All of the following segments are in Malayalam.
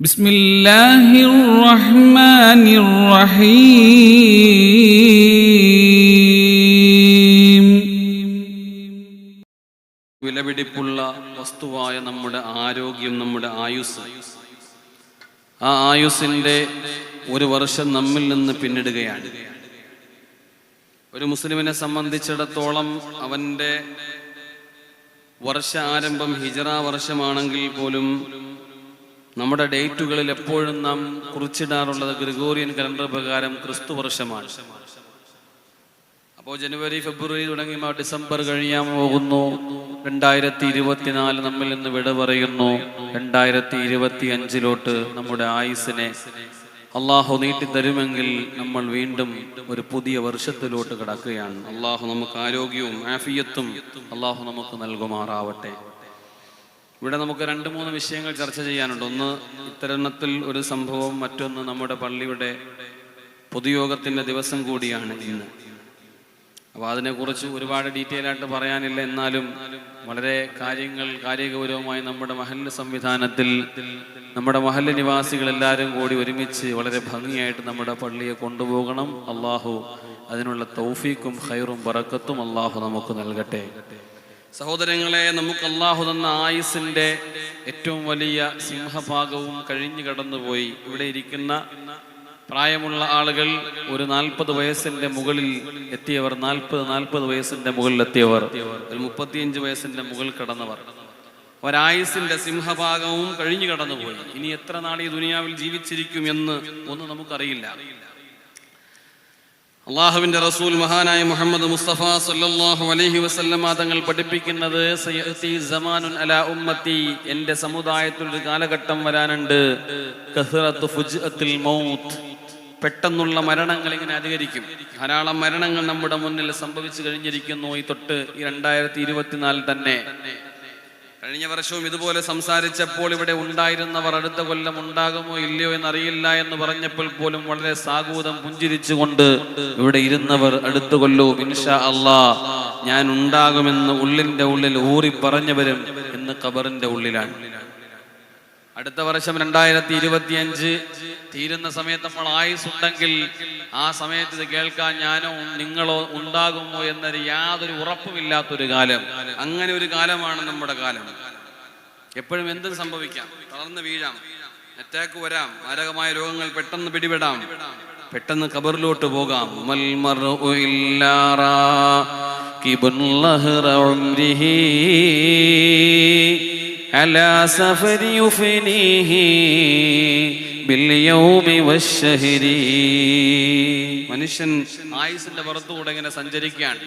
بسم الله الرحمن الرحيم വിലപിടിപ്പുള്ള വസ്തുവായ നമ്മുടെ ആരോഗ്യം നമ്മുടെ ആയുസ് ആ ആയുസിന്റെ ഒരു വർഷം നമ്മിൽ നിന്ന് പിന്നിടുകയാണ് ഒരു മുസ്ലിമിനെ സംബന്ധിച്ചിടത്തോളം അവന്റെ വർഷ ആരംഭം ഹിജറ വർഷമാണെങ്കിൽ പോലും നമ്മുടെ ഡേറ്റുകളിൽ എപ്പോഴും നാം കുറിച്ചിടാറുള്ളത് ഗ്രിഗോറിയൻ കലണ്ടർ പ്രകാരം ക്രിസ്തു വർഷമാണ്. അപ്പോൾ ജനുവരി ഫെബ്രുവരി തുടങ്ങി ഡിസംബർ കഴിയാൻ പോകുന്നു. രണ്ടായിരത്തി ഇരുപത്തിനാല് നമ്മിൽ നിന്ന് വിട പറയുന്നു. രണ്ടായിരത്തി ഇരുപത്തി അഞ്ചിലോട്ട് നമ്മുടെ ആയുസിനെ അള്ളാഹു നീട്ടി തരുമെങ്കിൽ നമ്മൾ വീണ്ടും ഒരു പുതിയ വർഷത്തിലോട്ട് കിടക്കുകയാണ്. അള്ളാഹു നമുക്ക് ആരോഗ്യവും ആഫിയത്തും അള്ളാഹു നമുക്ക് നൽകുമാറാവട്ടെ. ഇവിടെ നമുക്ക് രണ്ട് മൂന്ന് വിഷയങ്ങൾ ചർച്ച ചെയ്യാനുണ്ട്. ഒന്ന് ഇത്തരണത്തിൽ ഒരു സംഭവം മറ്റൊന്ന് നമ്മുടെ പള്ളിയുടെ പൊതുയോഗത്തിന്റെ ദിവസം കൂടിയാണ് ഇന്ന്. അപ്പോൾ അതിനെക്കുറിച്ച് ഒരുപാട് ഡീറ്റെയിൽ ആയിട്ട് പറയാനില്ല. എന്നാലും വളരെ കാര്യങ്ങൾ കാര്യഗൗരവമായി നമ്മുടെ മഹല്ല് സംവിധാനത്തിൽ നമ്മുടെ മഹല്ല് നിവാസികൾ എല്ലാവരും കൂടി ഒരുമിച്ച് വളരെ ഭംഗിയായിട്ട് നമ്മുടെ പള്ളിയെ കൊണ്ടുപോകണം. അള്ളാഹു അതിനുള്ള തൗഫീക്കും ഖൈറും ബറക്കത്തും അള്ളാഹു നമുക്ക് നൽകട്ടെ. സഹോദരങ്ങളെ നമുക്ക് അള്ളാഹു തന്ന ആയുസിന്റെ ഏറ്റവും വലിയ സിംഹഭാഗവും കഴിഞ്ഞു കടന്നുപോയി. ഇവിടെ ഇരിക്കുന്ന പ്രായമുള്ള ആളുകൾ ഒരു നാൽപ്പത് വയസ്സിന്റെ മുകളിൽ എത്തിയവർ നാൽപ്പത് നാൽപ്പത് വയസ്സിന്റെ മുകളിൽ എത്തിയവർ ഒരു മുപ്പത്തിയഞ്ച് വയസ്സിന്റെ മുകളിൽ കടന്നവർ. ഒരായുസിന്റെ സിംഹഭാഗവും കഴിഞ്ഞു കടന്നുപോയി. ഇനി എത്ര നാൾ ഈ ദുനിയാവിൽ ജീവിച്ചിരിക്കും എന്ന് ഒന്നും നമുക്കറിയില്ല. അള്ളാഹുവിന്റെ റസൂൽ മഹാനായ മുഹമ്മദ് മുസ്തഫ സല്ലല്ലാഹു അലഹി വസല്ലമ തങ്ങൾ പഠിപ്പിക്കുന്നത് സമാനുൻ അല ഉമ്മത്തി. എന്റെ സമുദായത്തിൽ ഒരു കാലഘട്ടം വരാനുണ്ട്. മൗത്ത്. പെട്ടെന്നുള്ള മരണങ്ങൾ ഇങ്ങനെ അധികരിക്കും. ധാരാളം മരണങ്ങൾ നമ്മുടെ മുന്നിൽ സംഭവിച്ചു കഴിഞ്ഞിരിക്കുന്നു ഈ തൊട്ട് ഈ രണ്ടായിരത്തി ഇരുപത്തിനാലിൽ തന്നെ. കഴിഞ്ഞ വർഷവും ഇതുപോലെ സംസാരിച്ചപ്പോൾ ഇവിടെ ഉണ്ടായിരുന്നവർ അടുത്ത കൊല്ലം ഉണ്ടാകുമോ ഇല്ലയോ എന്നറിയില്ല എന്ന് പറഞ്ഞപ്പോൾ പോലും വളരെ സാഗൂതം പുഞ്ചിരിച്ചുകൊണ്ട് ഇവിടെ ഇരുന്നവർ അടുത്ത കൊല്ലവും ഇൻഷാ അള്ളാ ഞാൻ ഉണ്ടാകുമെന്ന് ഉള്ളിന്റെ ഉള്ളിൽ ഊറി പറഞ്ഞവരും ഇന്ന് ഖബറിന്റെ ഉള്ളിലാണ്. അടുത്ത വർഷം രണ്ടായിരത്തി ഇരുപത്തിയഞ്ച് തീരുന്ന സമയത്ത് നമ്മൾ ആയുസ് ഉണ്ടെങ്കിൽ ആ സമയത്ത് ഇത് കേൾക്കാൻ ഞാനോ നിങ്ങളോ ഉണ്ടാകുമോ എന്നൊരു യാതൊരു ഉറപ്പുമില്ലാത്തൊരു കാലം. അങ്ങനെ ഒരു കാലമാണ് നമ്മുടെ കാലം. എപ്പോഴും എന്ത് സംഭവിക്കാം? തളർന്ന് വീഴാം. അറ്റാക്ക് വരാം. മാരകമായ രോഗങ്ങൾ പെട്ടെന്ന് പിടിപെടാം. പെട്ടെന്ന് കബറിലോട്ട് പോകാം. മർഉ ഇല്ലാ റാകിബുൻ ലഹ്റ ഉംരിഹി على سفر يفنيه باليوم والشهر മനുഷ്യൻ ആയുസിന്റെ പുറത്തുകൂടെ ഇങ്ങനെ സഞ്ചരിക്കുകയാണ്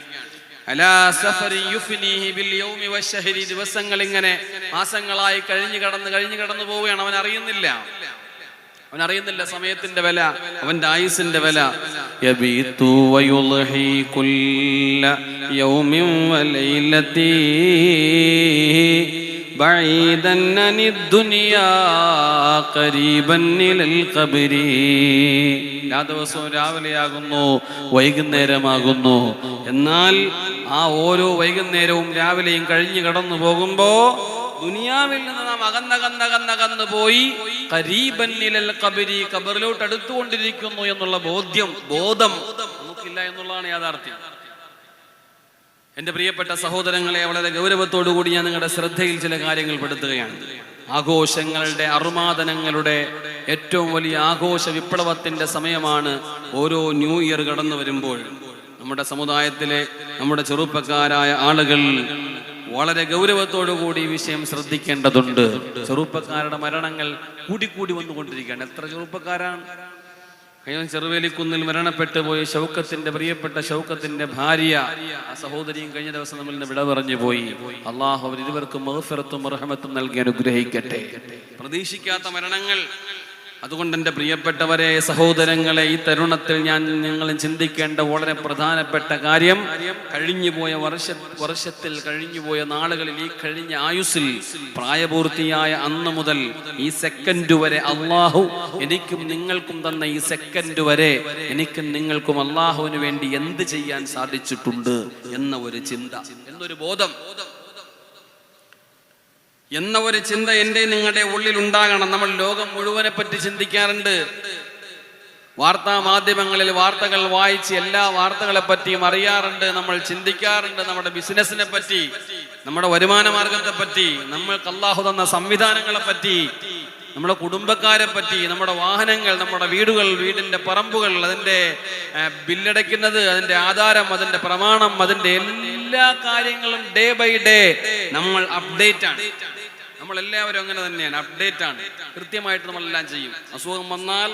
അലാ സഫരി യുഫ്നിഹി ബിൽ യൗമി വശഹരി ദിവസങ്ങൾ ഇങ്ങനെ മാസങ്ങളായി കഴിഞ്ഞു കടന്ന് കഴിഞ്ഞു കടന്നു പോവുകയാണ് അവൻ അറിയുന്നില്ല അവൻ അറിയുന്നില്ല സമയത്തിന്റെ വില അവന്റെ ആയുസിന്റെ വില യബീതു വയുൽഹി കുല്ല യൗമിൻ വലൈലതി بعيدا عن الدنيا قريبا إلى القبر എല്ലാ ദിവസവും രാവിലെയാകുന്നു വൈകുന്നേരമാകുന്നു എന്നാൽ ആ ഓരോ വൈകുന്നേരവും രാവിലെയും കഴിഞ്ഞു കടന്നു പോകുമ്പോ ദുനിയാവിൽ നിന്ന് നാം അകന്നകന്നകന്നകന്ന് പോയി കരീബൻ നിലൽ കബരി കബറിലോട്ട് അടുത്തുകൊണ്ടിരിക്കുന്നു എന്നുള്ള ബോധ്യം ബോധം നമുക്കില്ല എന്നുള്ളതാണ് യാഥാർത്ഥ്യം എന്റെ പ്രിയപ്പെട്ട സഹോദരങ്ങളെ വളരെ ഗൗരവത്തോടു കൂടി ഞാൻ നിങ്ങളുടെ ശ്രദ്ധയിൽ ചില കാര്യങ്ങൾ പെടുത്തുകയാണ്. ആഘോഷങ്ങളുടെ അറുമാദനങ്ങളുടെ ഏറ്റവും വലിയ ആഘോഷ വിപ്ലവത്തിന്റെ സമയമാണ് ഓരോ ന്യൂ ഇയർ കടന്നു വരുമ്പോൾ. നമ്മുടെ സമുദായത്തിലെ നമ്മുടെ ചെറുപ്പക്കാരായ ആളുകൾ വളരെ ഗൗരവത്തോടു കൂടി ഈ വിഷയം ശ്രദ്ധിക്കേണ്ടതുണ്ട്. ചെറുപ്പക്കാരുടെ മരണങ്ങൾ കൂടിക്കൂടി വന്നുകൊണ്ടിരിക്കുകയാണ്. എത്ര ചെറുപ്പക്കാരാണ്? കഴിഞ്ഞ ചെറുവേലിക്കുന്നിൽ മരണപ്പെട്ടു പോയി ഷൗക്കത്തിന്റെ പ്രിയപ്പെട്ട ഷൗക്കത്തിന്റെ ഭാര്യ ആ സഹോദരിയും കഴിഞ്ഞ ദിവസം നമ്മൾ വിട പറഞ്ഞു പോയി. അള്ളാഹു അവർ ഇരുവർക്കും മഹഫിറത്തും റഹമത്തും നൽകി അനുഗ്രഹിക്കട്ടെ. പ്രതീക്ഷിക്കാത്ത മരണങ്ങൾ അതുകൊണ്ട് എന്റെ പ്രിയപ്പെട്ടവരെ സഹോദരങ്ങളെ ഈ തരുണത്തിൽ ഞാൻ നിങ്ങൾ ചിന്തിക്കേണ്ട വളരെ പ്രധാനപ്പെട്ട കാര്യം കഴിഞ്ഞുപോയ വർഷ വർഷത്തിൽ കഴിഞ്ഞുപോയ നാളുകളിൽ ഈ കഴിഞ്ഞ ആയുസ്സിൽ പ്രായപൂർത്തിയായ അന്ന് മുതൽ ഈ സെക്കൻഡ് വരെ അള്ളാഹു എനിക്കും നിങ്ങൾക്കും തന്ന ഈ സെക്കൻഡ് വരെ എനിക്കും നിങ്ങൾക്കും അള്ളാഹുവിന് വേണ്ടി എന്ത് ചെയ്യാൻ സാധിച്ചിട്ടുണ്ട് എന്ന ഒരു ചിന്ത എന്നൊരു ബോധം. എന്ന ഒരു ചിന്ത എന്റെ നിങ്ങളുടെ ഉള്ളിൽ ഉണ്ടാകണം. നമ്മൾ ലോകം മുഴുവനെ പറ്റി ചിന്തിക്കാറുണ്ട്. വാർത്താ മാധ്യമങ്ങളിൽ വാർത്തകൾ വായിച്ച് എല്ലാ വാർത്തകളെ പറ്റിയും അറിയാറുണ്ട്. നമ്മൾ ചിന്തിക്കാറുണ്ട് നമ്മുടെ ബിസിനസ്സിനെ പറ്റി നമ്മുടെ വരുമാന മാർഗത്തെ പറ്റി നമ്മൾക്ക് അള്ളാഹു തന്ന സംവിധാനങ്ങളെ പറ്റി നമ്മുടെ കുടുംബക്കാരെ പറ്റി നമ്മുടെ വാഹനങ്ങൾ നമ്മുടെ വീടുകൾ വീടിന്റെ പറമ്പുകൾ അതിന്റെ ബില്ലടയ്ക്കുന്നത് അതിന്റെ ആധാരം അതിന്റെ പ്രമാണം അതിന്റെ എല്ലാ കാര്യങ്ങളും ഡേ ബൈ ഡേ നമ്മൾ അപ്ഡേറ്റ് ആണ്. നമ്മൾ എല്ലാവരും അങ്ങനെ തന്നെയാണ് അപ്ഡേറ്റ് ആണ്. കൃത്യമായിട്ട് നമ്മളെല്ലാം ചെയ്യും. അസുഖം വന്നാൽ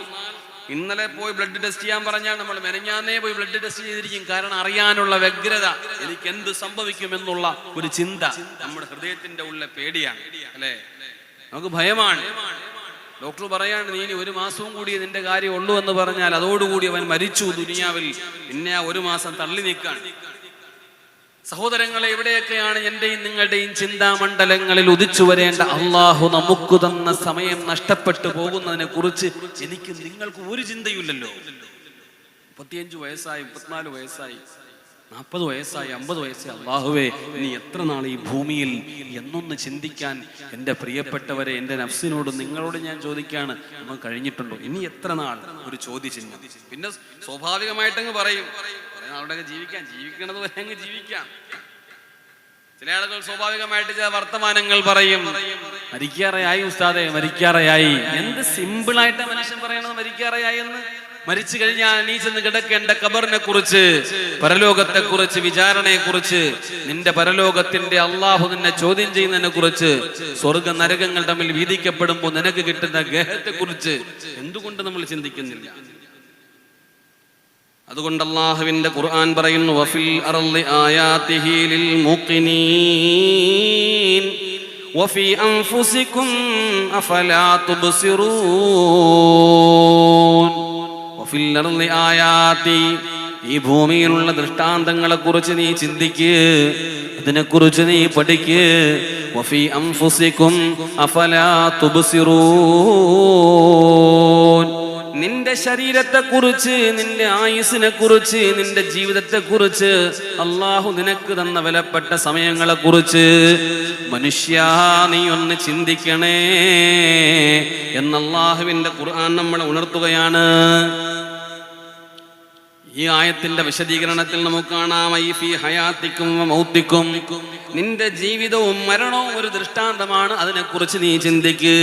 ഇന്നലെ പോയി ബ്ലഡ് ടെസ്റ്റ് ചെയ്യാൻ പറഞ്ഞാൽ നമ്മൾ മെനഞ്ഞാന്നേ പോയി ബ്ലഡ് ടെസ്റ്റ് ചെയ്തിരിക്കും. കാരണം അറിയാനുള്ള വ്യഗ്രത എനിക്ക് എന്ത് സംഭവിക്കും എന്നുള്ള ഒരു ചിന്ത നമ്മുടെ ഹൃദയത്തിന്റെ ഉള്ള പേടിയാണ് അല്ലേ? നമുക്ക് ഭയമാണ്. ഡോക്ടർ പറയാണ് നീ ഇനി ഒരു മാസവും കൂടി നിന്റെ കാര്യം ഉള്ളൂ എന്ന് പറഞ്ഞാൽ അതോടുകൂടി അവൻ മരിച്ചു. ദുനിയാവിൽ പിന്നെ ആ ഒരു മാസം തള്ളി നീക്കാണ് സഹോദരങ്ങളെ എവിടെയൊക്കെയാണ് എന്റെയും നിങ്ങളുടെയും ചിന്താമണ്ഡലങ്ങളിൽ ഉദിച്ചു വരേണ്ട. അള്ളാഹു നമുക്ക് തന്ന സമയം നഷ്ടപ്പെട്ടു പോകുന്നതിനെ കുറിച്ച് എനിക്ക് നിങ്ങൾക്ക് ഒരു ചിന്തയില്ലല്ലോ മുപ്പത്തിയഞ്ചു വയസ്സായി മുപ്പത്തിനാല് വയസ്സായി നാൽപ്പത് വയസ്സായി അമ്പത് വയസ്സായി. അള്ളാഹുവേ നീ എത്ര നാൾ ഈ ഭൂമിയിൽ എന്നൊന്ന് ചിന്തിക്കാൻ എന്റെ പ്രിയപ്പെട്ടവരെ എന്റെ നഫ്സിനോട് നിങ്ങളോട് ഞാൻ ചോദിക്കുകയാണ് നമ്മൾ കഴിഞ്ഞിട്ടുണ്ടോ? ഇനി എത്ര നാൾ? ഒരു ചോദ്യചിഹ്നം. പിന്നെ സ്വാഭാവികമായിട്ടങ്ങ് പറയും. കുറേ നാളുടെയൊക്കെ ജീവിക്കാം. ജീവിക്കണത് വരെ അങ്ങ് ജീവിക്കാം. ചില ആളുകൾ സ്വാഭാവികമായിട്ട് ചില വർത്തമാനങ്ങൾ പറയും. മരിക്കാറയായി ഉസ്താദേ മരിക്കാറയായി. എന്ത് സിമ്പിളായിട്ട് മനുഷ്യൻ പറയണത് മരിക്കാറയായി എന്ന്? മരിച്ചു കഴിഞ്ഞാൽ നീ ചെന്ന് കിടക്കേണ്ട കബറിനെ കുറിച്ച് പരലോകത്തെ കുറിച്ച് വിചാരണയെ കുറിച്ച് നിന്റെ പരലോകത്തിന്റെ അള്ളാഹു നിന്നെ ചോദ്യം ചെയ്യുന്നതിനെ കുറിച്ച് സ്വർഗ നരകങ്ങൾ തമ്മിൽ വീതിക്കപ്പെടുമ്പോൾ നിനക്ക് കിട്ടുന്ന ഗേഹത്തെ കുറിച്ച് എന്തുകൊണ്ട് നമ്മൾ ചിന്തിക്കുന്നില്ല? അതുകൊണ്ട് അള്ളാഹുവിന്റെ ഖുർആൻ പറയുന്നു വഫിൽ അർളി ആയാതിഹി ലിൽ മുഖിനീൻ വഫി അൻഫുസികും അഫലാ തുബ്സിറൂൻ. വഫിൽ അർളി ആയാതി ഈ ഭൂമിയിലുള്ള ദൃഷ്ടാന്തങ്ങളെ കുറിച്ച് നീ ചിന്തിക്ക് അതിനെക്കുറിച്ച് നീ പഠിക്ക്. വഫി അൻഫുസികും അഫലാ തുബ്സിറൂൻ. നിന്റെ ശരീരത്തെ കുറിച്ച് നിന്റെ ആയുസിനെ കുറിച്ച് നിന്റെ ജീവിതത്തെ കുറിച്ച് അള്ളാഹു നിനക്ക് തന്ന വിലപ്പെട്ട സമയങ്ങളെ കുറിച്ച് മനുഷ്യ നീ ഒന്ന് ചിന്തിക്കണേ. എന്ന് അള്ളാഹുവിന്റെ ഖുർആൻ നമ്മളെ ഉണർത്തുകയാണ്. ഈ ആയത്തിന്റെ വിശദീകരണത്തിൽ നമുക്ക് കാണാം ഐ ഫി ഹയാത്തിക്കും മൗത്തിക്കും. നിന്റെ ജീവിതവും മരണവും ഒരു ദൃഷ്ടാന്തമാണ്. അതിനെക്കുറിച്ച് നീ ചിന്തിക്ക്.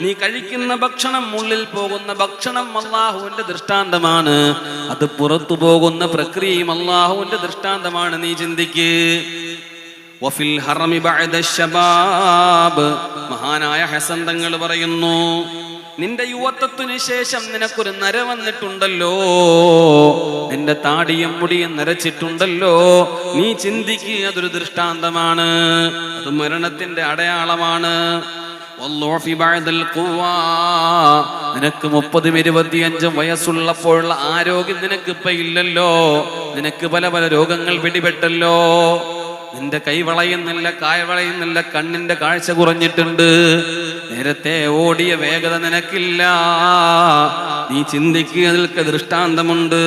നീ കഴിക്കുന്ന ഭക്ഷണം ഉള്ളിൽ പോകുന്ന ഭക്ഷണം അള്ളാഹുവിന്റെ ദൃഷ്ടാന്തമാണ്. അത് പുറത്തു പോകുന്ന പ്രക്രിയയും അള്ളാഹുവിന്റെ ദൃഷ്ടാന്തമാണ്. നീ ചിന്തിക്ക്. മഹാനായ ഹസന്തങ്ങൾ തങ്ങൾ പറയുന്നു നിന്റെ യുവത്വത്തിന് ശേഷം നിനക്കൊരു നര വന്നിട്ടുണ്ടല്ലോ. നിന്റെ താടിയും മുടിയും നരച്ചിട്ടുണ്ടല്ലോ. നീ ചിന്തിക്കുക അതൊരു ദൃഷ്ടാന്തമാണ്. അത് മരണത്തിന്റെ അടയാളമാണ്. നിനക്ക് മുപ്പതും ഇരുപത്തിയഞ്ചും വയസ്സുള്ളപ്പോഴുള്ള ആരോഗ്യം നിനക്ക് ഇപ്പൊ ഇല്ലല്ലോ. നിനക്ക് പല പല രോഗങ്ങൾ പിടിപെട്ടല്ലോ. നിന്റെ കൈ വളയുന്നില്ല കായ വളയുന്നില്ല കണ്ണിന്റെ കാഴ്ച കുറഞ്ഞിട്ടുണ്ട്. നേരത്തെ ഓടിയ വേഗത നിനക്കില്ല നീ ചിന്തിക്കുക അതിൽക്ക് ദൃഷ്ടാന്തമുണ്ട്.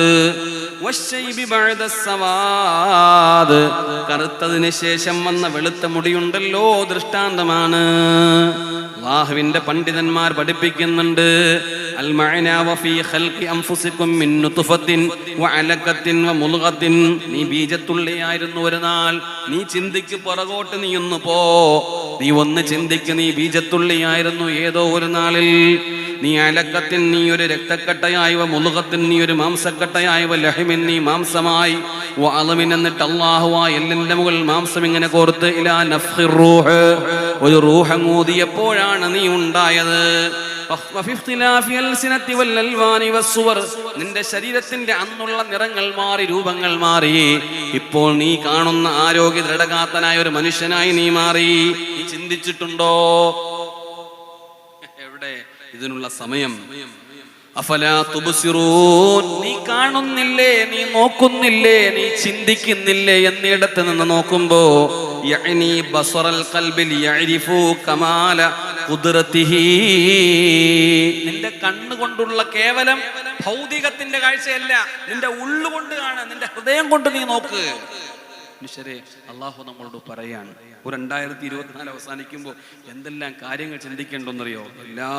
കറുത്തതിന് ശേഷം വന്ന വെളുത്ത മുടിയുണ്ടല്ലോ ദൃഷ്ടാന്തമാണ്. അള്ളാഹുവിന്റെ പണ്ഡിതന്മാർ പഠിപ്പിക്കുന്നുണ്ട് നീ ബീജത്തുള്ളിയായിരുന്നു ഒരു നാൾ നീ ചിന്തിക്ക് പുറകോട്ട് നീ ഒന്ന് പോ. നീ ഒന്ന് ചിന്തിക്ക് നീ ബീജത്തുള്ളിയായിരുന്നു ഏതോ ഒരു നാളിൽ. നീ അലക്കത്തിൻ നീ ഒരു രക്തക്കട്ടയായവ മുളുകത്തിൻ നീ ഒരു മാംസക്കട്ടയായവ ലഹിമിൻ നീ മാംസമായി. വാളമിൻ എന്നിട്ട് അള്ളാഹുവാ എല്ലിന്റെ മുകളിൽ മാംസം ഇങ്ങനെ കോർത്ത് ഇലാ നഫ്ഖിർ റൂഹ്. ഒരു റൂഹങ്ങൂതിയപ്പോഴാണ് നീ ഉണ്ടായത്. നിന്റെ ശരീരത്തിന്റെ അന്നുള്ള നിറങ്ങൾ മാറി രൂപങ്ങൾ മാറി. ഇപ്പോൾ നീ കാണുന്ന ആരോഗ്യ ദൃഢകാത്തനായ ഒരു മനുഷ്യനായി നീ മാറി. നീ ചിന്തിച്ചിട്ടുണ്ടോ? ഇതിനുള്ള സമയം. നീ കാണുന്നില്ലേ നീ നോക്കുന്നില്ലേ നീ ചിന്തിക്കുന്നില്ലേ എന്നിടത്ത് നിന്ന് നോക്കുമ്പോ നിന്റെ കണ്ണുകൊണ്ടുള്ള കേവലം ഭൗതികത്തിന്റെ കാഴ്ചയല്ല നിന്റെ ഉള്ളുകൊണ്ട് കാണാൻ നിന്റെ ഹൃദയം കൊണ്ട് നീ നോക്ക്. മനുഷ്യരെ അള്ളാഹു നമ്മളോട് പറയാണ്. ഒരു രണ്ടായിരത്തി ഇരുപത്തിനാല് അവസാനിക്കുമ്പോൾ എന്തെല്ലാം കാര്യങ്ങൾ ചിന്തിക്കേണ്ടെന്നറിയോ എല്ലാ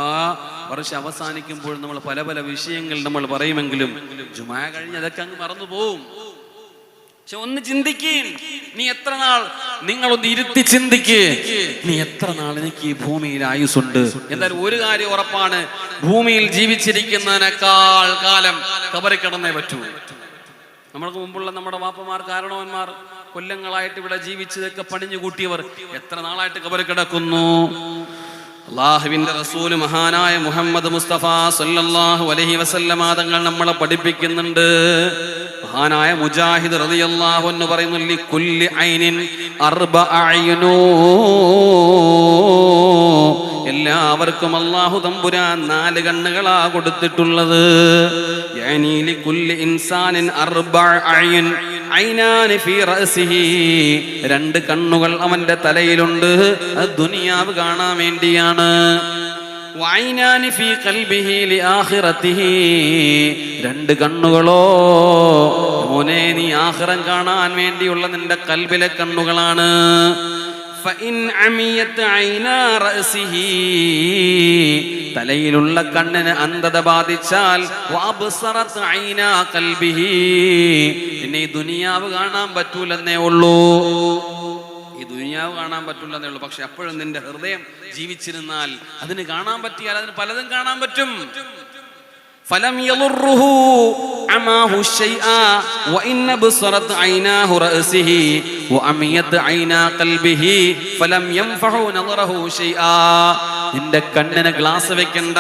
വർഷം അവസാനിക്കുമ്പോൾ നമ്മൾ പല പല വിഷയങ്ങൾ നമ്മൾ പറയുമെങ്കിലും ജുമാ കഴിഞ്ഞ് അതൊക്കെ അങ്ങ് മറന്നു പോവും. പക്ഷെ ഒന്ന് ചിന്തിക്കേ നീ എത്ര നാൾ നിങ്ങളൊന്ന് ഇരുത്തി ചിന്തിക്ക്. നീ എത്ര നാൾ എനിക്ക് ഈ ഭൂമിയിൽ ആയുസുണ്ട് എന്തായാലും ഒരു കാര്യം ഉറപ്പാണ് ഭൂമിയിൽ ജീവിച്ചിരിക്കുന്നതിനേക്കാൾ കാലം കബറി കിടന്നേ പറ്റൂ. നമ്മൾക്ക് മുമ്പുള്ള നമ്മുടെ വാപ്പമാർ കാരണവന്മാർ കൊല്ലങ്ങളായിട്ട് ഇവിടെ ജീവിച്ചതൊക്കെ പണിഞ്ഞു കൂട്ടിയവർ എത്ര നാളായിട്ട് കബറി കിടക്കുന്നു? അള്ളാഹുവിന്റെ റസൂൽ മഹാനായ മുഹമ്മദ് മുസ്തഫ സല്ലല്ലാഹു അലൈഹി വസല്ലമ തങ്ങൾ നമ്മളെ പഠിപ്പിക്കുന്നുണ്ട്. മഹാനായ മുജാഹിദ് റളിയല്ലാഹു എന്ന് പറയുന്നു ഐനിൻ അർബഅയ്നൂ എല്ലാവർക്കും അള്ളാഹു തമ്പുരാൻ നാല് കണ്ണുകളാ കൊടുത്തിട്ടുള്ളത്. രണ്ട് കണ്ണുകൾ അവന്റെ തലയിലുണ്ട്. അത് ദുനിയാവ് കാണാൻ വേണ്ടിയാണ്. രണ്ട് കണ്ണുകളോ? മോനെ നീ ആഹ്റം കാണാൻ വേണ്ടിയുള്ള നിന്റെ കൽബിലെ കണ്ണുകളാണ്. തലയിലുള്ള കണ്ണിന് അന്ധത ബാധിച്ചാൽ പിന്നെ ഈ ദുനിയാവ് കാണാൻ പറ്റൂലെന്നേ ഉള്ളൂ. ഈ ദുനിയാവ് കാണാൻ പറ്റില്ലെന്നേ ഉള്ളൂ. പക്ഷെ അപ്പോഴും നിന്റെ ഹൃദയം ജീവിച്ചിരുന്നാൽ അതിന് കാണാൻ പറ്റിയാൽ അതിന് പലതും കാണാൻ പറ്റും. ഫലം അമാഹു ശൈആ വഇന്ന ബസറത് ഐനാഹു റഅസിഹി വഅമിയത് ഐനാ ഖൽബിഹി ഫലം യൻഫഉ നളറഹു ശൈആ നിന്റെ കണ്ണിന് ഗ്ലാസ് വെക്കണ്ട.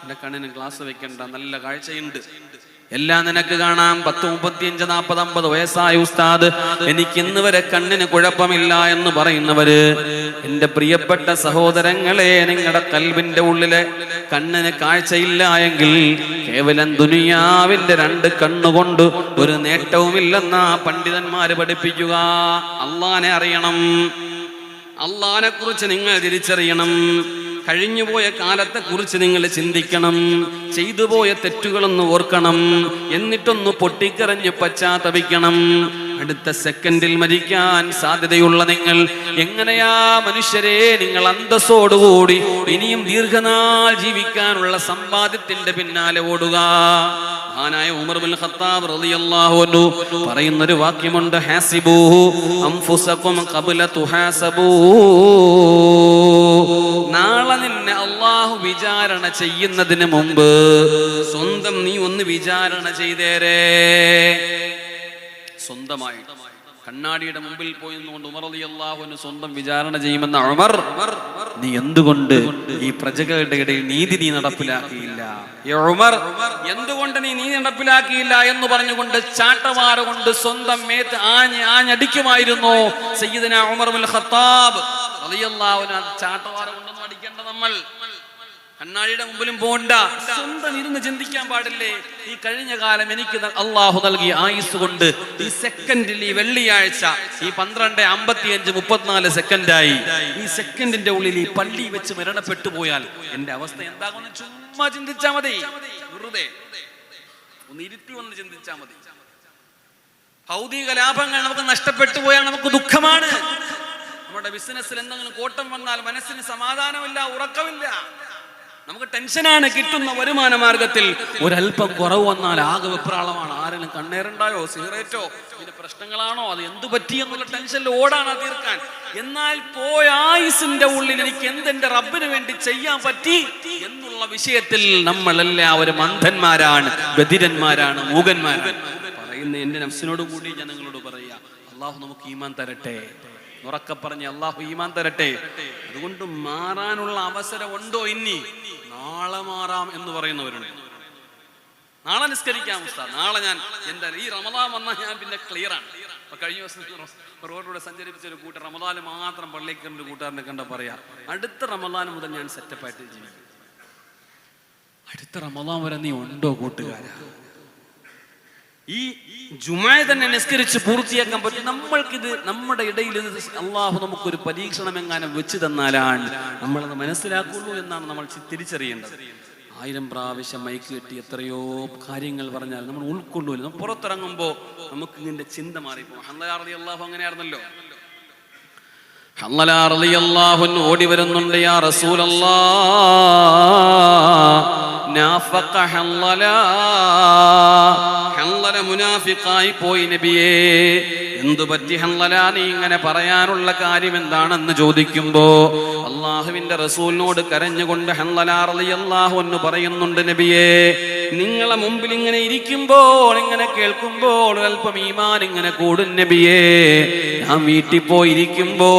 നിന്റെ കണ്ണിന് ഗ്ലാസ് വെക്കണ്ട. നല്ല കാഴ്ചയുണ്ട്. എല്ലാം നിനക്ക് കാണാം. പത്ത് മുപ്പത്തിയഞ്ച് നാൽപ്പത് അമ്പത് വയസ്സായ ഉസ്താദ് എനിക്ക് ഇന്ന് വരെ കണ്ണിന് കുഴപ്പമില്ല എന്ന് പറയുന്നവര് എന്റെ പ്രിയപ്പെട്ട സഹോദരങ്ങളെ നിങ്ങളുടെ കൽവിന്റെ ഉള്ളിലെ കണ്ണിന് കാഴ്ചയില്ല എങ്കിൽ കേവലം ദുനിയാവിന്റെ രണ്ട് കണ്ണുകൊണ്ട് ഒരു നേട്ടവുമില്ലെന്ന പണ്ഡിതന്മാര് പഠിപ്പിക്കുക. അള്ളാനെ അറിയണം. അള്ളാനെ കുറിച്ച് നിങ്ങൾ തിരിച്ചറിയണം. കഴിഞ്ഞുപോയ കാലത്തെ കുറിച്ച് നിങ്ങൾ ചിന്തിക്കണം. ചെയ്തുപോയ തെറ്റുകളൊന്ന് ഓർക്കണം. എന്നിട്ടൊന്ന് പൊട്ടിക്കറിഞ്ഞ് പശ്ചാത്തപിക്കണം. അടുത്ത സെക്കൻഡിൽ മരിക്കാൻ സാധ്യതയുള്ള നിങ്ങൾ എങ്ങനെയാ മനുഷ്യരെ നിങ്ങൾ അന്തസ്സോടുകൂടി ഇനിയും ദീർഘനാൾ ജീവിക്കാനുള്ള സമ്പാദ്യത്തിന്റെ പിന്നാലെ ഓടുക? മഹാനായ ഉമർ ബിൻ ഖത്താബ് റളിയല്ലാഹു അൻഹു പറയുന്ന ഒരു വാക്യമുണ്ട് ഹാസിബൂ അൻഫുസകും ഖബ്ല തുഹാസബൂ നാളെ നിന്നെ അള്ളാഹു വിചാരണ ചെയ്യുന്നതിന് മുമ്പ് സ്വന്തം നീ ഒന്ന് വിചാരണ ചെയ്തേരേ. സ്വന്തമായി. കണ്ണാടിയുടെ മുമ്പിൽ പോയി നിന്നുകൊണ്ട് ഉമർ അള്ളാഹുവിന് സ്വന്തം വിചാരണ ചെയ്യുമെന്ന ഉമർ നീ എന്തുകൊണ്ട് ഈ പ്രജകളുടെ ഇടയിൽ നീതി നീ നടപ്പിലാക്കിയില്ല? ഉമർ എന്തുകൊണ്ട് നീ നീതി നടപ്പിലാക്കിയില്ല? എന്ന് പറഞ്ഞുകൊണ്ട് ചാട്ടവാര കൊണ്ട് സ്വന്തം മേത്ത് ആഞ്ഞ് ആഞ്ഞടിക്കുമായിരുന്നു സയ്യിദന ഉമർ ഖത്താബ്. അലിയല്ലാവിന് ചാട്ടവാറ കൊണ്ടൊന്നും അടിക്കേണ്ട നമ്മൾ. കണ്ണാടിയുടെ മുമ്പിലും പോണ്ട. സ്വന്തം ഇരുന്ന് ചിന്തിക്കാൻ പാടില്ലേ? ഈ കഴിഞ്ഞ കാലം എനിക്ക് അള്ളാഹു നൽകിയ ആയുസ് കൊണ്ട് ഈ സെക്കൻഡിൽ ഈ വെള്ളിയാഴ്ച ഈ പന്ത്രണ്ട് അമ്പത്തിയഞ്ച് മുപ്പത്തിനാല് സെക്കൻഡായി. ഈ സെക്കൻഡിന്റെ ഉള്ളിൽ ഈ പള്ളി വെച്ച് മരണപ്പെട്ടു പോയാൽ എന്റെ അവസ്ഥ എന്താകുമെന്ന് ചുമ്മാ ചിന്തിച്ചാ മതി. വെറുതെ. ഒന്ന് ഇരുത്തി ഒന്ന് ചിന്തിച്ചാ മതി. ഭൗതിക ലാഭങ്ങൾ നമുക്ക് നഷ്ടപ്പെട്ടു പോയാൽ നമുക്ക് ദുഃഖമാണ്. നമ്മുടെ ബിസിനസ്സിൽ എന്തെങ്കിലും കോട്ടം വന്നാൽ മനസ്സിന് സമാധാനമില്ല ഉറക്കമില്ല. നമുക്ക് ടെൻഷനാണ് കിട്ടുന്ന വരുമാന മാർഗത്തിൽ ഒരല്പം കുറവ് വന്നാൽ ആകെ വെപ്രാളമാണ്. ആരെങ്കിലും കണ്ണേറുണ്ടായോ? സിഗരറ്റോ? ഇതിന്റെ പ്രശ്നങ്ങളാണോ? അത് എന്തു പറ്റി എന്നുള്ള ടെൻഷനിൽ ഓടാണ് തീർക്കാൻ. എന്നാൽ പോയ ആയുസിന്റെ ഉള്ളിൽ എനിക്ക് എന്തെന്റെ റബ്ബിന് വേണ്ടി ചെയ്യാൻ പറ്റി എന്നുള്ള വിഷയത്തിൽ നമ്മൾ എല്ലാവരും അന്ധന്മാരാണ് ബധിരന്മാരാണ് മൂകന്മാരാണ്. പറയുന്ന എന്റെ നഫ്സിനോട് കൂടി ഞാൻ നിങ്ങളോട് പറയാ അള്ളാഹു നമുക്ക് ഈമാൻ തരട്ടെ. ഉറക്കെ പറഞ്ഞ് അള്ളാഹു ഈമാൻ തരട്ടെ. അതുകൊണ്ട് മാറാനുള്ള അവസരം ഉണ്ടോ ഇനി? നാളെ മാറാം എന്ന് പറയുന്നവരുണ്ട്. നാളെ നിസ്കരിക്കാം ഉസ്താദ്. നാളെ ഞാൻ എന്താ ഈ റമദാൻ വന്നാൽ ഞാൻ പിന്നെ ക്ലിയർ ആണ്. കഴിഞ്ഞ ദിവസം റോഡിലൂടെ സഞ്ചരിപ്പിച്ച ഒരു കൂട്ടർ റമദാൻ മാത്രം ഒരു കൂട്ടുകാരനെ കണ്ട പറയാ അടുത്ത റമദാൻ മുതൽ ഞാൻ സെറ്റപ്പായിട്ട് ജീവിക്കും. അടുത്ത റമദാൻ വരെ നീ ഉണ്ടോ കൂട്ടുകാരാ? ഈ ജുമായ തന്നെ നിസ്കരിച്ച് പൂർത്തിയാക്കാൻ പറ്റും. നമ്മൾക്കിത് നമ്മുടെ ഇടയിൽ അള്ളാഹു നമുക്കൊരു പരീക്ഷണം എങ്ങാനും വെച്ച് തന്നാലാണ് നമ്മളത് മനസ്സിലാക്കുള്ളൂ എന്നാണ് നമ്മൾ തിരിച്ചറിയേണ്ടത്. ആയിരം പ്രാവശ്യം മൈക്ക് കെട്ടി എത്രയോ കാര്യങ്ങൾ പറഞ്ഞാൽ നമ്മൾ ഉൾക്കൊള്ളൂല. നമ്മൾ പുറത്തിറങ്ങുമ്പോൾ നമുക്ക് ഇതിന്റെ ചിന്ത മാറിപ്പോ ഹല്ലാറതി അള്ളാഹു അങ്ങനെയായിരുന്നല്ലോ. അൻഹു ഓടി വരുന്നുണ്ട് യാ റസൂലല്ലാ മുനാഫിഖായി പോയി നബിയേ. എന്തു പറ്റി ഹല്ലല? നീ ഇങ്ങനെ പറയാനുള്ള കാര്യം എന്താണെന്ന് ചോദിക്കുമ്പോ അള്ളാഹുവിന്റെ റസൂലിനോട് കരഞ്ഞുകൊണ്ട് ഹല്ലല എന്ന് പറയുന്നുണ്ട് നബിയേ നിങ്ങളെ മുമ്പിൽ ഇങ്ങനെ ഇരിക്കുമ്പോൾ ഇങ്ങനെ കേൾക്കുമ്പോൾ അല്പം ഈമാൻ ഇങ്ങനെ കൂടും നബിയേ. ഞാൻ വീട്ടിൽ പോയിരിക്കുമ്പോ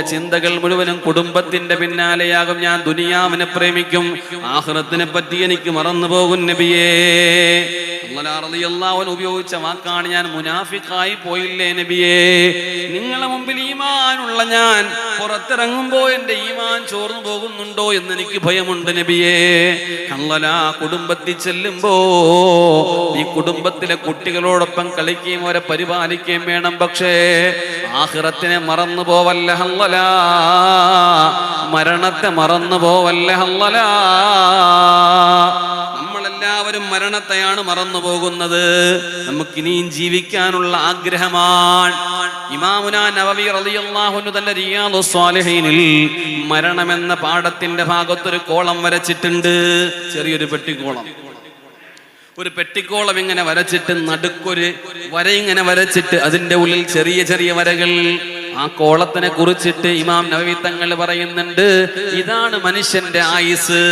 എന്റെ ചിന്തകൾ മുഴുവനും കുടുംബത്തിന്റെ പിന്നാലെയാകും. ഞാൻ ദുനിയാവിനെ പ്രേമിക്കും. ആഹ്റത്തിനെ പറ്റി എനിക്ക് മറന്നു പോകും നബിയേ. ഉപയോഗിച്ച വാക്കാണ് ഞാൻ മുനാഫിക്കായി പോയില്ലേ നബിയേ. നിങ്ങളെ മുമ്പിൽ ഈമാനുള്ള ഞാൻ പുറത്തിറങ്ങുമ്പോ എന്റെ ഈമാൻ ചോർന്നു പോകുന്നുണ്ടോ എന്ന് എനിക്ക് ഭയമുണ്ട് നബിയേ. കള്ളലാ കുടുംബത്തിൽ ചെല്ലുമ്പോ ഈ കുടുംബത്തിലെ കുട്ടികളോടൊപ്പം കളിക്കുകയും അവരെ പരിപാലിക്കുകയും വേണം. പക്ഷേ ആഹ്റത്തിനെ മറന്നു പോവല്ല. ഹല്ലല മരണത്തെ മറന്നു പോവല്ല ഹല്ലല നമ്മളെല്ലാവരും മരണത്തെയാണ് മറന്നു പോകുന്നത്. നമുക്കിനിയും ജീവിക്കാനുള്ള ആഗ്രഹമാണ്. ഇമാമുന നവവി റളിയല്ലാഹുനു തന്റെ റിയാദു സ്വാലിഹീനിൽ മരണമെന്ന പാഠത്തിന്റെ ഭാഗത്തൊരു കോളം വരച്ചിട്ടുണ്ട്. ചെറിയൊരു പെട്ടിക്കോളം. ഒരു പെട്ടിക്കോളം ഇങ്ങനെ വരച്ചിട്ട് നടുക്കൊരു വര ഇങ്ങനെ വരച്ചിട്ട് അതിന്റെ ഉള്ളിൽ ചെറിയ ചെറിയ വരകൾ ആ കോളത്തിനെ കുറിച്ചിട്ട് ഇമാം നവവി തങ്ങൾ പറയുന്നുണ്ട്. ഇതാണ് മനുഷ്യന്റെ ആയുസ്.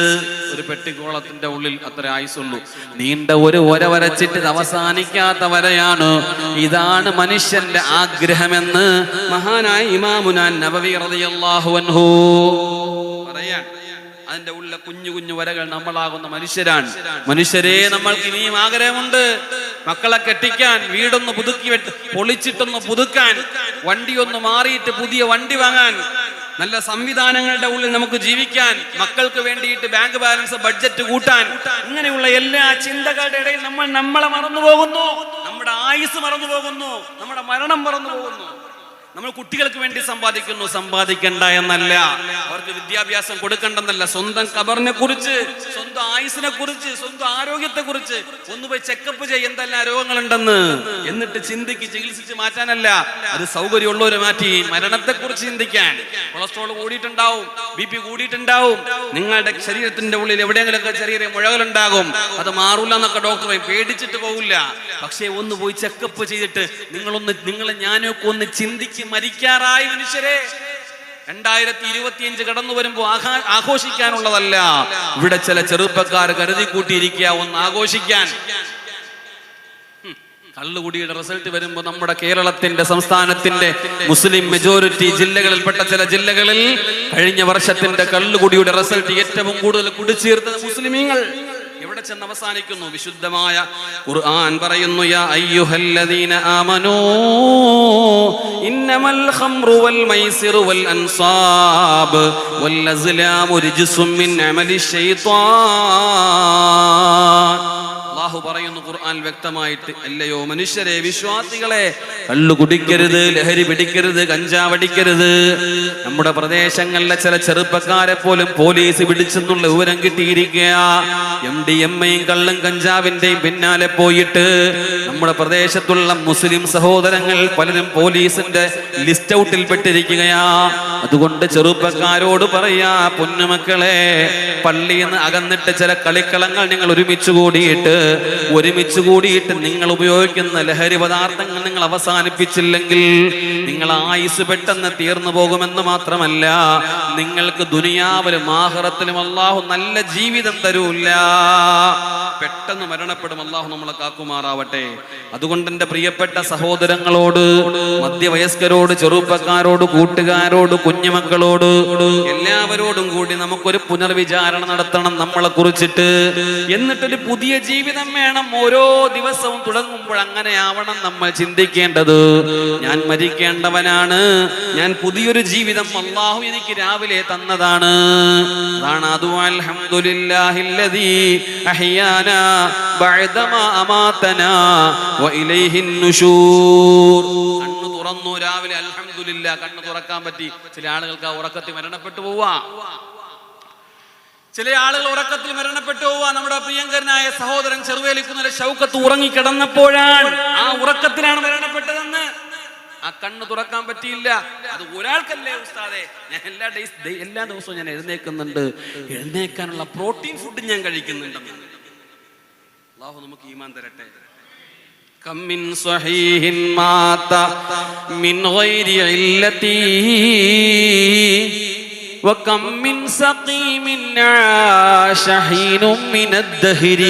ഒരു പെട്ടിക്കോളത്തിന്റെ ഉള്ളിൽ അത്ര ആയുസുള്ളൂ. നീണ്ട ഒരു ഒര വരച്ചിട്ട് അവസാനിക്കാത്ത വരയാണ് ഇതാണ് മനുഷ്യന്റെ ആഗ്രഹമെന്ന് മഹാനായ ഇമാമുനാൻ നബവി റളിയല്ലാഹു അൻഹു പറയാൻ. അതിന്റെ ഉള്ള കുഞ്ഞു കുഞ്ഞു വരകൾ നമ്മളാകുന്ന മനുഷ്യരാണ്. മനുഷ്യരെ നമ്മൾക്ക് ഇനിയും ആഗ്രഹമുണ്ട്. മക്കളെ കെട്ടിക്കാൻ വീടൊന്ന് പുതുക്കി വെട്ട് പൊളിച്ചിട്ടൊന്ന് പുതുക്കാൻ വണ്ടി ഒന്ന് മാറിയിട്ട് പുതിയ വണ്ടി വാങ്ങാൻ നല്ല സംവിധാനങ്ങളുടെ ഉള്ളിൽ നമുക്ക് ജീവിക്കാൻ മക്കൾക്ക് വേണ്ടിയിട്ട് ബാങ്ക് ബാലൻസ് ബഡ്ജറ്റ് കൂട്ടാൻ ഇങ്ങനെയുള്ള എല്ലാ ചിന്തകളുടെ ഇടയിൽ നമ്മൾ നമ്മളെ മറന്നു പോകുന്നു നമ്മുടെ ആയുസ് മറന്നു പോകുന്നു നമ്മുടെ മരണം മറന്നു പോകുന്നു നമ്മൾ കുട്ടികൾക്ക് വേണ്ടി സമ്പാദിക്കുന്നു. സമ്പാദിക്കണ്ട എന്നല്ല. അവർക്ക് വിദ്യാഭ്യാസം കൊടുക്കണ്ടെന്നല്ല. സ്വന്തം കബറിനെ കുറിച്ച് സ്വന്തം ആയുസിനെ കുറിച്ച് സ്വന്തം ആരോഗ്യത്തെ കുറിച്ച് ഒന്ന് പോയി ചെക്കപ്പ് ചെയ്യ. എന്തെല്ലാം രോഗങ്ങളുണ്ടെന്ന്. എന്നിട്ട് ചിന്തിക്ക് ചികിത്സിച്ച് മാറ്റാനല്ല. അത് സൗകര്യമുള്ളവരെ മാറ്റി മരണത്തെ കുറിച്ച് ചിന്തിക്കാൻ. കൊളസ്ട്രോൾ കൂടിയിട്ടുണ്ടാവും. ബി പി കൂടിയിട്ടുണ്ടാവും. നിങ്ങളുടെ ശരീരത്തിന്റെ ഉള്ളിൽ എവിടെയെങ്കിലൊക്കെ ചെറിയ മുഴകൾ ഉണ്ടാകും അത് മാറൂല എന്നൊക്കെ ഡോക്ടറെ പേടിച്ചിട്ട് പോകില്ല പക്ഷേ ഒന്ന് പോയി ചെക്കപ്പ് ചെയ്തിട്ട് നിങ്ങളൊന്ന് നിങ്ങൾ ഞാനൊക്കെ ഒന്ന് ചിന്തിച്ച് മരിക്കാറായി മനുഷ്യരെ. രണ്ടായിരത്തി ഇരുപത്തിയഞ്ച് കടന്നു വരുമ്പോൾ ആഹാ ആഘോഷിക്കാനുള്ളതല്ല. ഇവിടെ ചില ചെറുപ്പക്കാർ കരുതി കൂട്ടിയിരിക്കുക ഒന്ന് ആഘോഷിക്കാൻ. കള്ളുകുടിയുടെ റിസൾട്ട് വരുമ്പോൾ നമ്മുടെ കേരളത്തിന്റെ സംസ്ഥാനത്തിന്റെ മുസ്ലിം മെജോറിറ്റി ജില്ലകളിൽപ്പെട്ട ചില ജില്ലകളിൽ കഴിഞ്ഞ വർഷത്തിന്റെ കള്ളുകുടിയുടെ റിസൾട്ട് ഏറ്റവും കൂടുതൽ കുടിച്ചീർത്തത് മുസ്ലിമീങ്ങൾ. ചെന്ന് അവസാനിക്കുന്നു വിശുദ്ധമായ ഖുർആൻ പറയുന്നു യാ അയ്യുഹല്ലദീന ആമനൂ ഇന്നമൽ ഖംറു വൽ മൈസിറു വൽ അൻസാബ് വൽ അസ്ലാമു റിജ്സും മിൻ അമലി ശൈത്താൻ അല്ലാഹു പറയുന്നു ഖുർആൻ വ്യക്തമായിട്ട് അല്ലയോ മനുഷ്യരെ വിശ്വാസികളെ. കള്ളു കുടിക്കരുത് ലഹരി പിടിക്കരുത് കഞ്ചാവടിക്കരുത് നമ്മുടെ പ്രദേശങ്ങളിലെ ചില ചെറുപ്പക്കാരെ പോലും പോലീസ് പിടിച്ചെന്നുള്ള വിവരം കിട്ടിയിരിക്കുക എം ഡി എം കള്ളും കഞ്ചാവിന്റെയും പിന്നാലെ പോയിട്ട് നമ്മുടെ പ്രദേശത്തുള്ള മുസ്ലിം സഹോദരങ്ങൾ പലരും പോലീസിന്റെ ലിസ്റ്റ് ഔട്ടിൽ പെട്ടിരിക്കുകയാ. അതുകൊണ്ട് ചെറുപ്പക്കാരോട് പറയാ പൊന്നുമക്കളെ പള്ളിയിൽ നിന്ന് അകന്നിട്ട് ചില കളിക്കളങ്ങൾ നിങ്ങൾ ഒരുമിച്ച് കൂടിയിട്ട് ഒരുമിച്ച് കൂടിയിട്ട് നിങ്ങൾ ഉപയോഗിക്കുന്ന ലഹരി പദാർത്ഥങ്ങൾ നിങ്ങൾ അവസാനിപ്പിച്ചില്ലെങ്കിൽ നിങ്ങൾ ആയുസ് പെട്ടെന്ന് തീർന്നു പോകുമെന്ന് മാത്രമല്ല നിങ്ങൾക്ക് ദുനിയാവിലും ആഹ്റത്തിലും അള്ളാഹു നല്ല ജീവിതം തരൂല്ല. പെട്ടെന്ന് മരണപ്പെടും അള്ളാഹു നമ്മളെ കാക്കുമാറാവട്ടെ. അതുകൊണ്ട് എന്റെ പ്രിയപ്പെട്ട സഹോദരങ്ങളോട് മധ്യവയസ്കരോട് ചെറുപ്പക്കാരോട് കൂട്ടുകാരോട് കുഞ്ഞുമക്കളോട് എല്ലാവരോടും കൂടി നമുക്കൊരു പുനർവിചാരണ നടത്തണം നമ്മളെ കുറിച്ചിട്ട്. എന്നിട്ടൊരു പുതിയ ജീവിതം വേണം ഓരോ ദിവസവും തുടങ്ങുമ്പോൾ അങ്ങനെയാവണം നമ്മൾ ചിന്തിക്കേണ്ടത്. ഞാൻ മരിക്കേണ്ടവനാണ്. ഞാൻ പുതിയൊരു ജീവിതം അള്ളാഹു എനിക്ക് രാവിലെ തന്നതാണ്. അതാണ് അതു ബഅദമാ കണ്ണു തുറന്നു രാവിലെ അൽഹംദുലില്ലാ കണ്ണു തുറക്കാൻ പറ്റി. ചില ആളുകൾക്ക് ആ ഉറക്കത്തിൽ മരണപ്പെട്ടു പോവാ. ചില ആളുകൾ ഉറക്കത്തിൽ മരണപ്പെട്ടു പോവാ നമ്മുടെ പ്രിയങ്കരനായ സഹോദരൻ ചെറുവേലിക്കുന്ന ഷൗക്കത്ത് ഉറങ്ങിക്കിടന്നപ്പോഴാണ് ആ ഉറക്കത്തിലാണ് മരണപ്പെട്ടതെന്ന് ആ കണ്ണ് തുറക്കാൻ പറ്റിയില്ല അത് ഒരാൾക്കല്ലേ ഉസ്താദെ ഞാൻ എല്ലാ ഡേയ്സ് ഡേ- എല്ലാ ദിവസവും ഞാൻ എഴുന്നേക്കുന്നുണ്ട് എഴുന്നേക്കാനുള്ള പ്രോട്ടീൻ ഫുഡ് ഞാൻ കഴിക്കുന്നുണ്ടെന്ന് അള്ളാഹു നമുക്ക് ഈമാൻ തരട്ടെ كم من صحيح مات من غير علته وكم من سقيم عاش حين من الدهر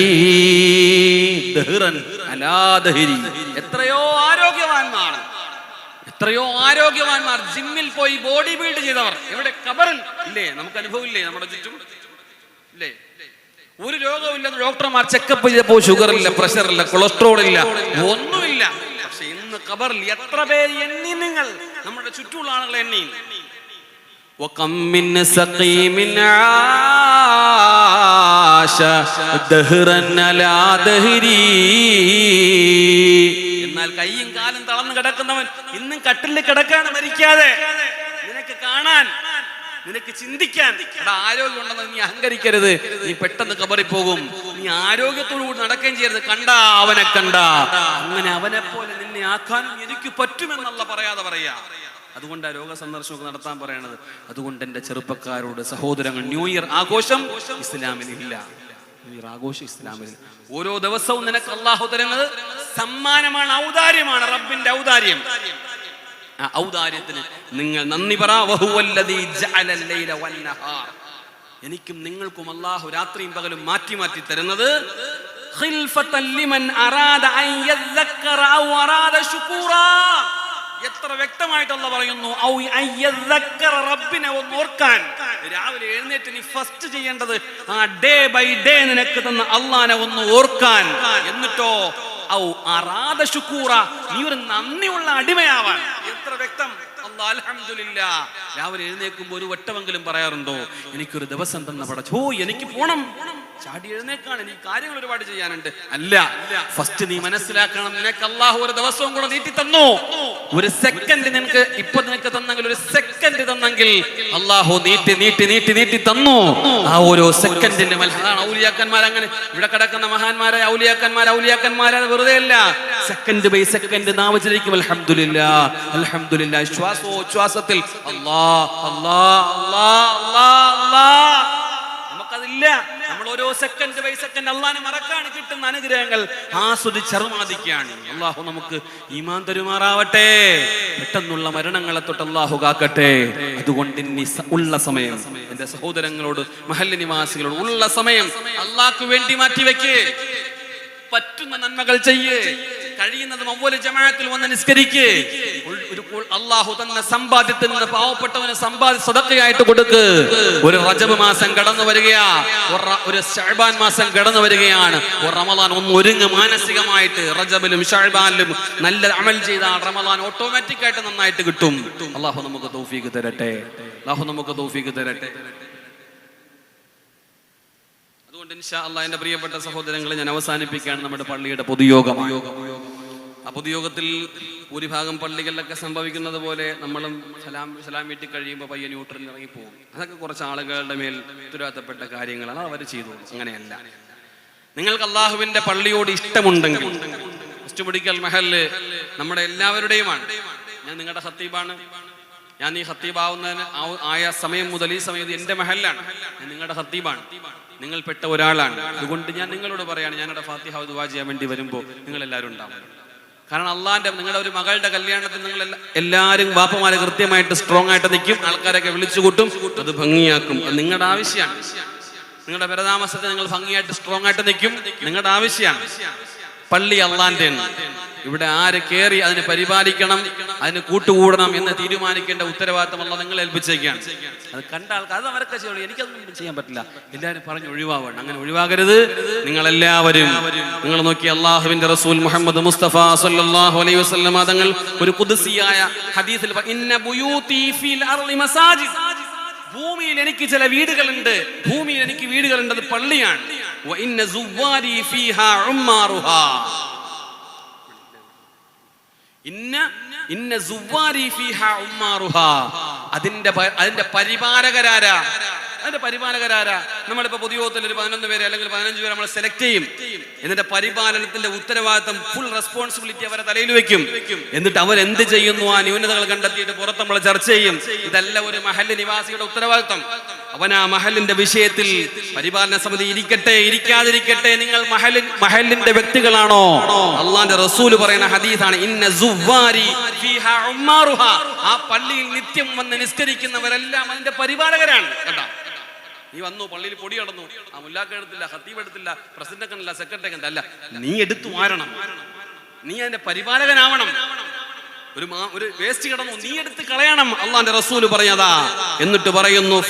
دهرا على دهري എത്രയോ ആരോഗ്യവാന്മാർ എത്രയോ ആരോഗ്യവാന്മാർ ജിമ്മിൽ പോയി ബോഡി ബിൽഡ് ചെയ്തവർ എവിടെ കബറിൽ ഇല്ലേ നമുക്ക് അനുഭവം ഇല്ലേ നമ്മുടെ ചുറ്റും ഇല്ലേ ഒരു രോഗമില്ലെന്ന് ഡോക്ടർമാർ ചെക്കപ്പ് ചെയ്തപ്പോ ഷുഗർ ഇല്ല പ്രഷർ ഇല്ല കൊളസ്ട്രോൾ ഇല്ല ഒന്നുമില്ല പക്ഷെ ഇന്ന് കബറിൽ എത്ര പേര് എണ്ണി നിങ്ങൾ നമ്മുടെ ചുറ്റുമുള്ള ആളുകൾ എണ്ണി وكم من سقيم عاش دهرا على دهري എന്നാൽ കൈയും കാലും തളർന്നു കിടക്കുന്നവൻ ഇന്നും കട്ടിലിൽ കിടക്കാണ് മരിക്കാതെ നിനക്ക് കാണാൻ നിനക്ക് ചിന്തിക്കാൻ എടാ ആരോഗ്യം ഉണ്ടെന്ന് നീ അഹങ്കരിക്കരുത് നീ പെട്ടെന്ന് കബറി പോകും നീ ആരോഗ്യത്തോടു കൂടി നടക്കുകയും ചെയ്യരുത് കണ്ട അവനെ കണ്ട അങ്ങനെ അവനെ പോലെ നിന്നെ ആക്കാനും എനിക്ക് പറ്റുമെന്നുള്ള പറയാതെ പറയാ അതുകൊണ്ട് ആ രോഗ സന്ദർശനമൊക്കെ നടത്താൻ പറയണത്. അതുകൊണ്ട് എന്റെ ചെറുപ്പക്കാരോട് സഹോദരങ്ങൾ ന്യൂ ഇയർ ആഘോഷം ഇസ്ലാമിൽ ഇല്ല ന്യൂ ഇയർ ആഘോഷം ഇസ്ലാമിൽ ഓരോ ദിവസവും നിനക്ക് അള്ളാഹു തരുന്നത് സമ്മാനമാണ് ഔദാര്യമാണ് റബ്ബിന്റെ ഔദാര്യം. ആ ഔദാര്യത്തിന് നിങ്ങൾ നന്ദി പറ. എനിക്കും നിങ്ങൾക്കും അള്ളാഹു രാത്രിയും പകലും മാറ്റി മാറ്റി തരുന്നത് ഖിൽഫത്തൻ ലിമൻ അറാദ അൻ യദ്ദക്കറ ഔ അറാദ ശുകൂറാ. എത്ര വ്യക്തമായിട്ടുള്ള പറയുന്നു റബ്ബിനെ ഒന്ന് ഓർക്കാൻ. രാവിലെ എഴുന്നേറ്റ് നീ ഫസ്റ്റ് ചെയ്യേണ്ടത് ആ ഡേ ബൈ ഡേ നിനക്ക് തന്ന അള്ളാനെ ഒന്ന് ഓർക്കാൻ. എന്നിട്ടോ ഔ നീ ഒരു നന്ദിയുള്ള അടിമയാവാൻ. എത്ര വ്യക്തം. രാവിലെ എഴുന്നേൽക്കുമ്പോൾ ഒരു വട്ടമെങ്കിലും പറയാറുണ്ടോ എനിക്കൊരു ദിവസം തന്ന പടച്ചോ എനിക്ക് പോണം. ചാടി എഴുന്നേക്കാണ്. നീ കാര്യങ്ങൾ ഒരുപാട് ചെയ്യാനുണ്ട്. അല്ല ഫസ്റ്റ് നീ മനസ്സിലാക്കണം. നിനക്ക് അള്ളാഹു ഒരു ദിവസവും കൂടെ നീട്ടി തന്നു. ഒരു സെക്കൻഡ് നിനക്ക് ഇപ്പൊ നിനക്ക് തന്നെങ്കിൽ ഒരു സെക്കൻഡ് തന്നെങ്കിൽ അള്ളാഹു നീട്ടി നീട്ടി നീട്ടി നീട്ടി തന്നു. ആ ഓരോ സെക്കൻഡിന്റെ മത്സരമാണ് ഔലിയാക്കന്മാർ അങ്ങനെ. ഇവിടെ കിടക്കുന്ന മഹാന്മാരായ ഔലിയാക്കന്മാർ ഔലിയാക്കന്മാരെ വെറുതെ അല്ല. സെക്കൻഡ് ബൈ സെക്കൻഡ് നാവചരിക്കും അലഹമില്ല അലഹമില്ല ശ്വാസോച്ഛ്വാസത്തിൽ അല്ലാ അല്ലാ അല്ലാ അല്ലാ അല്ലാ. നമുക്കതില്ല. ഓരോ സെക്കൻഡ് ബൈ സെക്കൻഡ് അള്ളാനെ മറക്കാണ് കിട്ടുന്ന അനുഗ്രഹങ്ങൾ ആസ്വദിച്ചറുമാദിക്കുകയാണ് അള്ളാഹു നമുക്ക് ഈമാൻ തരുമാറാവട്ടെ. പെട്ടെന്നുള്ള മരണങ്ങളെ തൊട്ട് അള്ളാഹു കാക്കട്ടെ. അതുകൊണ്ട് ഇനി ഉള്ള സമയം. എന്റെ സഹോദരങ്ങളോട് മഹല്ല നിവാസികളോട് ഉള്ള സമയം. അള്ളാഹ്ക്ക് വേണ്ടി മാറ്റിവെക്ക്. പറ്റുന്ന നന്മകൾ ചെയ്യ്. കഴിയുന്നത് മൗവൽ ജമാഅത്തിൽ വന്ന് നിസ്കരിക്ക്. ഒരു അള്ളാഹു തന്ന സമ്പാദ്യത്തിൽ നിന്ന് പാവപ്പെട്ടവന് സമ്പാദ്യ സദക്കയായിട്ട് കൊടുക്ക്. ഒരു റജബ് മാസം കടന്നു വരികയാ. ഒരു ഷഅബാൻ മാസം കടന്നു വരികയാണ്. റമദാൻ ഒന്ന് ഒരുങ്ങ് മാനസികമായിട്ട് റജബിലും ഷഅബാനിലും നല്ല അമൽ ചെയ്താൽ റമദാൻ ഓട്ടോമാറ്റിക് ആയിട്ട് നന്നായിട്ട് കിട്ടും. അള്ളാഹു നമുക്ക് തൗഫീക്ക് തരട്ടെ. അള്ളാഹു നമുക്ക് തൗഫീക്ക് തരട്ടെ. അതുകൊണ്ട് ഇൻഷാ അള്ളാഹ് എന്റെ പ്രിയപ്പെട്ട സഹോദരങ്ങളെ ഞാൻ അവസാനിപ്പിക്കുകയാണ് നമ്മുടെ പള്ളിയുടെ പൊതുയോഗം. ആ പൊതുയോഗത്തിൽ ഭൂരിഭാഗം പള്ളികളിലൊക്കെ സംഭവിക്കുന്നത് പോലെ നമ്മളും സലാം സലാം വീട്ടിൽ കഴിയുമ്പോൾ പയ്യ ന്യൂട്രലിൽ ഇറങ്ങിപ്പോകും. അതൊക്കെ കുറച്ച് ആളുകളുടെ മേൽ ഉത്തരവാദിത്തപ്പെട്ട കാര്യങ്ങളാണ് അവർ ചെയ്തു അങ്ങനെയല്ല. നിങ്ങൾക്ക് അള്ളാഹുവിന്റെ പള്ളിയോട് ഇഷ്ടമുണ്ടെങ്കിൽ മുസ്റ്റുമുടിക്കൽ മഹൽ നമ്മുടെ എല്ലാവരുടെയുമാണ്. ഞാൻ നിങ്ങളുടെ ഹത്തീബാണ്. ഞാൻ ഈ ഹത്തീബാവുന്നതിന് ആയ സമയം മുതൽ ഈ സമയത്ത് എന്റെ മഹലാണ് ഞാൻ നിങ്ങളുടെ ഹത്തീബാണ്. നിങ്ങൾ പെട്ട ഒരാളാണ്. അതുകൊണ്ട് ഞാൻ നിങ്ങളോട് പറയാണ് ഞാനിവിടെ ഫാത്തിഹ ദുവാ ചെയ്യാൻ വേണ്ടി വരുമ്പോൾ നിങ്ങൾ എല്ലാവരും ഉണ്ടാവും. കാരണം അള്ളാന്റെ നിങ്ങളുടെ ഒരു മകളുടെ കല്യാണത്തിൽ നിങ്ങൾ എല്ലാ- എല്ലാവരും വാപ്പമാരെ കൃത്യമായിട്ട് സ്ട്രോങ് ആയിട്ട് നിൽക്കും. ആൾക്കാരൊക്കെ വിളിച്ചു കൂട്ടും. അത് ഭംഗിയാക്കും. അത് നിങ്ങളുടെ ആവശ്യമാണ്. നിങ്ങളുടെ പരതാമസത്തെ നിങ്ങൾ ഭംഗിയായിട്ട് സ്ട്രോങ് ആയിട്ട് നിൽക്കും. നിങ്ങളുടെ ആവശ്യമാണ്. പള്ളി അള്ളാന്റെ ഇവിടെ ആര് കയറി അതിനെ പരിപാലിക്കണം അതിന് കൂട്ടുകൂടണം എന്ന് തീരുമാനിക്കേണ്ട ഉത്തരവാദിത്തം അല്ല നിങ്ങൾ ഏൽപ്പിച്ചേക്കാണ്. അത് കണ്ട ആൾക്കാർ അത് അവരൊക്കെ ചെയ്യുള്ളൂ എനിക്കതൊന്നും ചെയ്യാൻ പറ്റില്ല. എല്ലാവരും പറഞ്ഞു ഒഴിവാവണം. അങ്ങനെ ഒഴിവാകരുത്. നിങ്ങൾ എല്ലാവരും നിങ്ങൾ നോക്കി അള്ളാഹുവിന്റെ റസൂൽ മുഹമ്മദ് മുസ്തഫ സല്ലല്ലാഹു അലൈഹി വസല്ലം തങ്ങൾ ഒരു കുതിസിയായ ഹദീസിൽ ബുയൂതി ഫിൽ അർളി ഭൂമിയിൽ എനിക്ക് ചില വീടുകളുണ്ട്. ഭൂമിയിൽ എനിക്ക് വീടുകളുണ്ട്. അത് പള്ളിയാണ്. അതിന്റെ അതിന്റെ പരിപാലകരാരാ? അതിന്റെ പരിപാലകരാരാ? നമ്മളിപ്പോ പൊതുയോഗത്തിൽ ഒരു പതിനൊന്ന് പേര് അല്ലെങ്കിൽ പതിനഞ്ച് പേര് നമ്മൾ സെലക്ട് ചെയ്യും. എന്നിട്ട് പരിപാലനത്തിന്റെ ഉത്തരവാദിത്തം ഫുൾ റെസ്പോൺസിബിലിറ്റി അവരെ തലയിൽ വെക്കും. എന്നിട്ട് അവർ എന്ത് ചെയ്യുന്നു? ആ ന്യൂനതകൾ കണ്ടെത്തിയിട്ട് പുറത്ത് നമ്മൾ ചർച്ച ചെയ്യും. ഇതല്ല ഒരു മഹല്ല് നിവാസിയുടെ ഉത്തരവാദിത്തം. അവൻ ആ മഹലിന്റെ വിഷയത്തിൽ പരിപാലന സമിതി ഇരിക്കട്ടെ ഇരിക്കാതിരിക്കട്ടെ. നിങ്ങൾ മഹലിൻ മഹലിന്റെ വ്യക്തികളാണോ? അള്ളാന്റെ റസൂൽ പറയുന്ന ഹദീസാണ് ഇന്ന ഉമ്മാറുഹാ. ആ പള്ളിയിൽ നിത്യം വന്ന് നിസ്കരിക്കുന്നവരെല്ലാം അതിന്റെ പരിപാലകരാണ് കേട്ടോ. നീ വന്നു പള്ളിയിൽ പൊടി കടന്നു ആ മുല്ലാക്ക എടുത്തില്ല ഹത്തീബ് എടുത്തില്ല പ്രസിഡന്റ് അല്ല സെക്രട്ടറി അല്ല. നീ എടുത്തു മാറണം നീ അതിന്റെ പരിപാലകനാവണം. ഒരു ഒരു വേസ്റ്റ് കിടന്നു. നീ എടുത്ത് കളയണം. അള്ളാന്റെ റസൂൽ പറഞ്ഞതാ. എന്നിട്ട് പറയുന്നു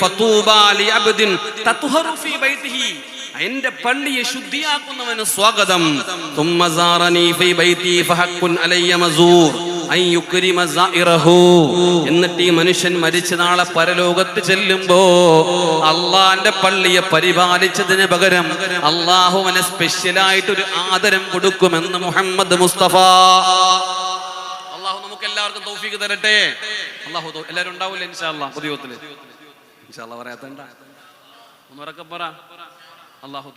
എന്റെ പള്ളിയെ ശുദ്ധിയാക്കുന്നവന് സ്വാഗതം. എന്നിട്ട് ഈ മനുഷ്യൻ മരിച്ച നാളെ പരലോകത്ത് ചെല്ലുമ്പോ അള്ളാന്റെ പള്ളിയെ പരിപാലിച്ചതിന് പകരം അള്ളാഹുവിനെ സ്പെഷ്യലായിട്ട് ഒരു ആദരം കൊടുക്കുമെന്ന് മുഹമ്മദ് മുസ്തഫ. എല്ലാവർക്കും തൗഫീക്ക് തരട്ടെ. അള്ളാഹു എല്ലാവരും ഉണ്ടാവില്ല ഇൻഷാല്ലാ ഇൻഷാല്ലാ പറയാത്ത ഒന്നുറക്കെ പറ. അള്ളാഹു